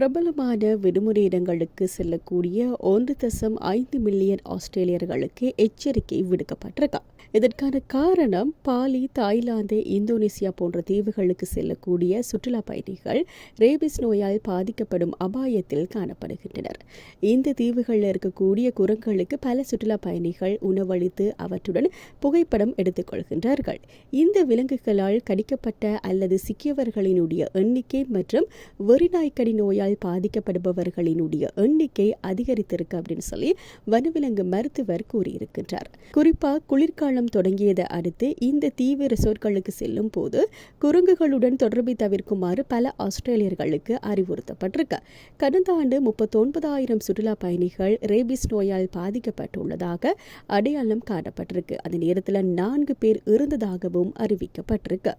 பிரபலமான விடுமுறை இடங்களுக்கு செல்லக்கூடிய ஒன்று தசம் ஐந்து மில்லியன் ஆஸ்திரேலியர்களுக்கு எச்சரிக்கை விடுக்கப்பட்டிருக்கா இதற்கான காரணம் பாலி தாய்லாந்து இந்தோனேசியா போன்ற தீவுகளுக்கு செல்லக்கூடிய சுற்றுலா பயணிகள் ரேபிஸ் நோயால் பாதிக்கப்படும் அபாயத்தில் காணப்படுகின்றனர். இந்த தீவுகளில் இருக்கக்கூடிய குரங்களுக்கு பல சுற்றுலா பயணிகள் உணவளித்து அவற்றுடன் புகைப்படம் எடுத்துக்கொள்கின்றார்கள். இந்த விலங்குகளால் கடிக்கப்பட்ட அல்லது சிக்கியவர்களினுடைய எண்ணிக்கை மற்றும் வெறிநாய்க்கடி நோயால் நோய்களால் பாதிக்கப்படுபவர்களினுடைய எண்ணிக்கை அதிகரித்திருக்கு அப்படின்னு சொல்லி வனவிலங்கு மருத்துவர் கூறியிருக்கின்றார். குறிப்பா குளிர்காலம் தொடங்கியதை அடுத்து இந்த தீவு ரிசோர்ட்களுக்கு செல்லும் போது குரங்குகளுடன் தொடர்பை தவிர்க்குமாறு பல ஆஸ்திரேலியர்களுக்கு அறிவுறுத்தப்பட்டிருக்கு. கடந்த ஆண்டு முப்பத்தொன்பதாயிரம் சுற்றுலா பயணிகள் ரேபிஸ் நோயால் பாதிக்கப்பட்டுள்ளதாக அடையாளம் காணப்பட்டிருக்கு. அந்த நேரத்தில் நான்கு பேர் இருந்ததாகவும் அறிவிக்கப்பட்டிருக்கு.